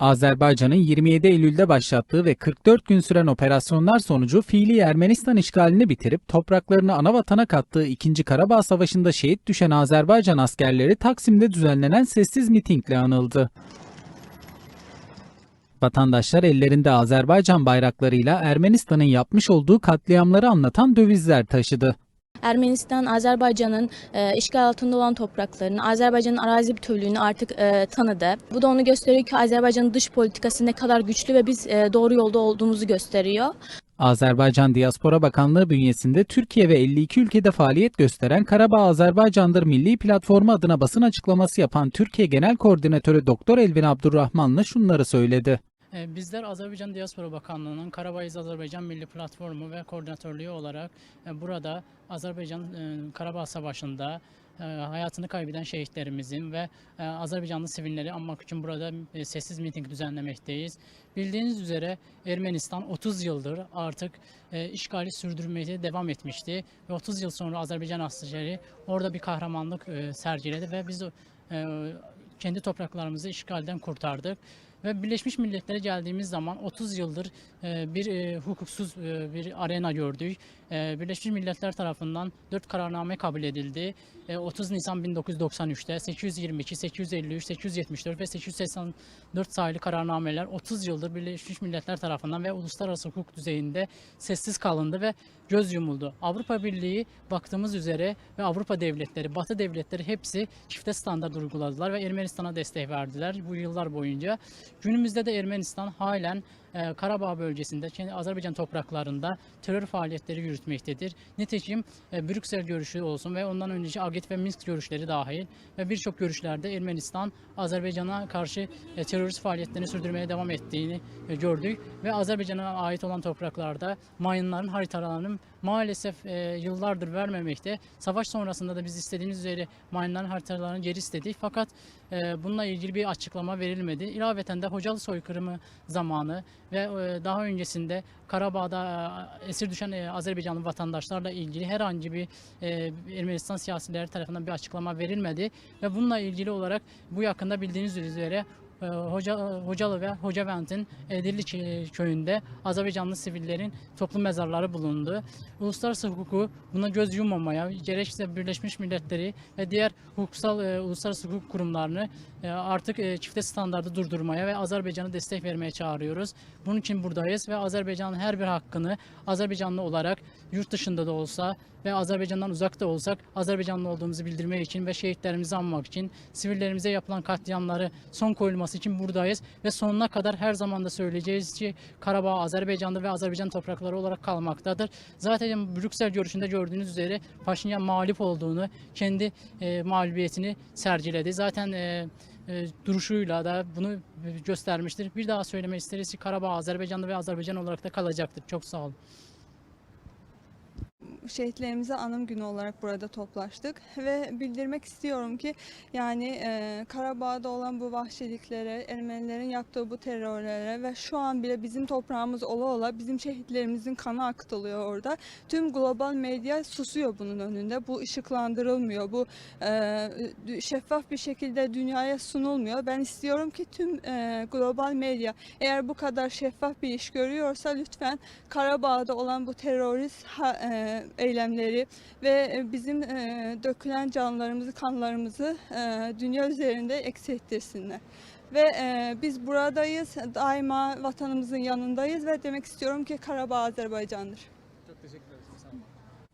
Azerbaycan'ın 27 Eylül'de başlattığı ve 44 gün süren operasyonlar sonucu fiili Ermenistan işgalini bitirip topraklarını ana vatana kattığı 2. Karabağ Savaşı'nda şehit düşen Azerbaycan askerleri Taksim'de düzenlenen sessiz mitingle anıldı. Vatandaşlar ellerinde Azerbaycan bayraklarıyla Ermenistan'ın yapmış olduğu katliamları anlatan dövizler taşıdı. Ermenistan, Azerbaycan'ın e, işgal altında olan topraklarını, Azerbaycan'ın arazi bütünlüğünü artık e, tanıdı. Bu da onu gösteriyor ki Azerbaycan'ın dış politikası ne kadar güçlü ve biz e, doğru yolda olduğumuzu gösteriyor. Azerbaycan Diaspora Bakanlığı bünyesinde Türkiye ve 52 ülkede faaliyet gösteren Karabağ Azerbaycan'dır Milli Platformu adına basın açıklaması yapan Türkiye Genel Koordinatörü Doktor Elvin Abdurrahman'la şunları söyledi. E, Bizler Azerbaycan Diaspora Bakanlığı'nın Karabağ Azerbaycan Milli Platformu ve Koordinatörlüğü olarak e, burada Azerbaycan e, Karabağ Savaşı'nda e, hayatını kaybeden şehitlerimizin ve Azerbaycanlı sivilleri anmak için burada sessiz miting düzenlemekteyiz. Bildiğiniz üzere Ermenistan 30 yıldır artık işgali sürdürmeye devam etmişti ve 30 yıl sonra Azerbaycan askeri orada bir kahramanlık sergiledi ve biz kendi topraklarımızı işgalden kurtardık. Ve Birleşmiş Milletler'e geldiğimiz zaman 30 yıldır e, bir e, hukuksuz e, bir arena gördük. Birleşmiş Milletler tarafından 4 kararname kabul edildi. E, 30 Nisan 1993'te 822, 853, 874 ve 884 sayılı kararnameler 30 yıldır Birleşmiş Milletler tarafından ve uluslararası hukuk düzeyinde sessiz kalındı ve göz yumuldu. Avrupa Birliği baktığımız üzere ve Avrupa devletleri, Batı devletleri hepsi çifte standart uyguladılar ve Ermenistan'a destek verdiler bu yıllar boyunca. Günümüzde de Ermenistan halen e, Karabağ bölgesinde, kendi Azerbaycan topraklarında terör faaliyetleri yürütmektedir. Nitekim e, Brüksel görüşü olsun ve ondan önceki Agit ve Minsk görüşleri dahil ve birçok görüşlerde Ermenistan Azerbaycan'a karşı e, terörist faaliyetlerini sürdürmeye devam ettiğini e, gördük ve Azerbaycan'a ait olan topraklarda mayınların haritalarının maalesef e, yıllardır vermemekte. Savaş sonrasında da biz istediğimiz üzere mayınların haritalarını geri istedik fakat e, bununla ilgili bir açıklama verilmedi. İlaveten de Hocalı soykırımı zamanı ve e, daha öncesinde Karabağ'da e, esir düşen e, Azerbaycanlı vatandaşlarla ilgili herhangi bir e, Ermenistan siyasileri tarafından bir açıklama verilmedi ve bununla ilgili olarak bu yakında bildiğiniz üzere Hoca, Hocalı ve Hocavent'in Edirli kö- köyünde Azerbaycanlı sivillerin toplu mezarları bulundu. Uluslararası hukuku buna göz yummamaya, gerekse Birleşmiş Milletleri ve diğer hukuksal e, uluslararası hukuk kurumlarını e, artık e, çifte standardı durdurmaya ve Azerbaycan'a destek vermeye çağırıyoruz. Bunun için buradayız ve Azerbaycan'ın her bir hakkını Azerbaycanlı olarak yurt dışında da olsa ve Azerbaycan'dan uzak da olsak Azerbaycanlı olduğumuzu bildirmek için ve şehitlerimizi anmak için sivillerimize yapılan katliamları son koyulması için buradayız ve sonuna kadar her zaman da söyleyeceğiz ki Karabağ Azerbaycan'da ve Azerbaycan toprakları olarak kalmaktadır. Zaten Brüksel görüşünde gördüğünüz üzere Paşinyan mağlup olduğunu, kendi e, mağlubiyetini sergiledi. Zaten e, e, duruşuyla da bunu göstermiştir. Bir daha söylemek isteriz ki Karabağ Azerbaycan'da ve Azerbaycan olarak da kalacaktır. Çok sağ olun. Şehitlerimize anım günü olarak burada toplaştık ve bildirmek istiyorum ki yani e, Karabağ'da olan bu vahşiliklere, Ermenilerin yaptığı bu terörlere ve şu an bile bizim toprağımız ola ola bizim şehitlerimizin kanı akıtılıyor orada. Tüm global medya susuyor bunun önünde. Bu ışıklandırılmıyor. Bu e, şeffaf bir şekilde dünyaya sunulmuyor. Ben istiyorum ki tüm e, global medya eğer bu kadar şeffaf bir iş görüyorsa lütfen Karabağ'da olan bu terörist ha- e, eylemleri ve e, bizim e, dökülen canlarımızı, kanlarımızı e, dünya üzerinde eksilttirsinler. Ve e, biz buradayız, daima vatanımızın yanındayız ve demek istiyorum ki Karabağ Azerbaycan'dır.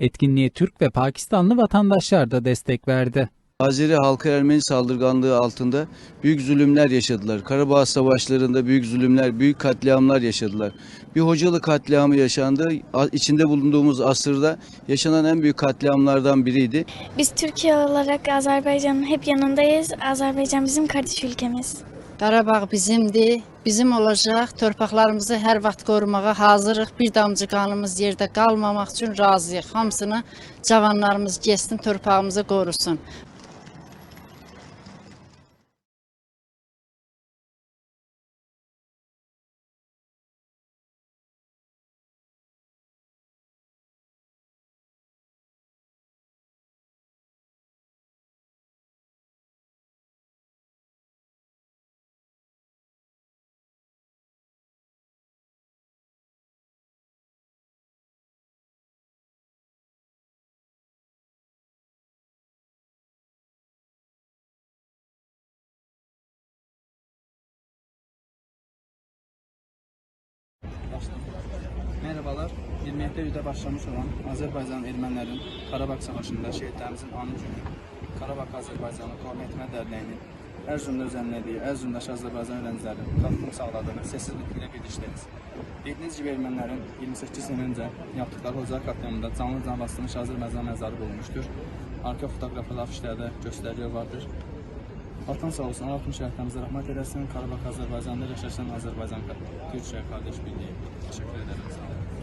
Etkinliğe Türk ve Pakistanlı vatandaşlar da destek verdi. Azeri halkı Ermeni saldırganlığı altında büyük zulümler yaşadılar. Karabağ savaşlarında büyük zulümler, büyük katliamlar yaşadılar. Bir Hocalı katliamı yaşandı. İçinde bulunduğumuz asırda yaşanan en büyük katliamlardan biriydi. Biz Türkiye olarak Azerbaycan'ın hep yanındayız. Azerbaycan bizim kardeş ülkemiz. Qarabağ bizimdir, bizim olacaq. Torpaqlarımızı hər vaxt qorumağa hazırıq. Bir damcı qanımız yerdə qalmamaq üçün razıyıq. Hamısını cavanlarımız getsin, torpağımızı qorusun. Merhabalar. 27 Eylül'de başlamış olan Azərbaycan ermənilərin Qarabağ savaşında şehitlerimizin anı günü Qarabağ Azərbaycanı Qoruma Etmə Dərnəyinin Ərzurumda düzenlediği Ərzurumdakı Azərbaycan öğrencilerin katkını sağladığını sessizliklə bildirsiniz. Bildiğiniz gibi ermənilərin 28 sene önce yaptıkları Ocaq katliamında canlı can bastırmış Azərbaycan məzarı bulunmuştur. Arka fotoğraflı afişlərdə göstəriyor vardır. Vatan sağ olsun, tüm şəhidlərimizə rəhmət eləsin. Qarabağ Azərbaycanda yaşayan Azərbaycan Türkiyə qardaş birliyi. Təşəkkür. Sağ olun.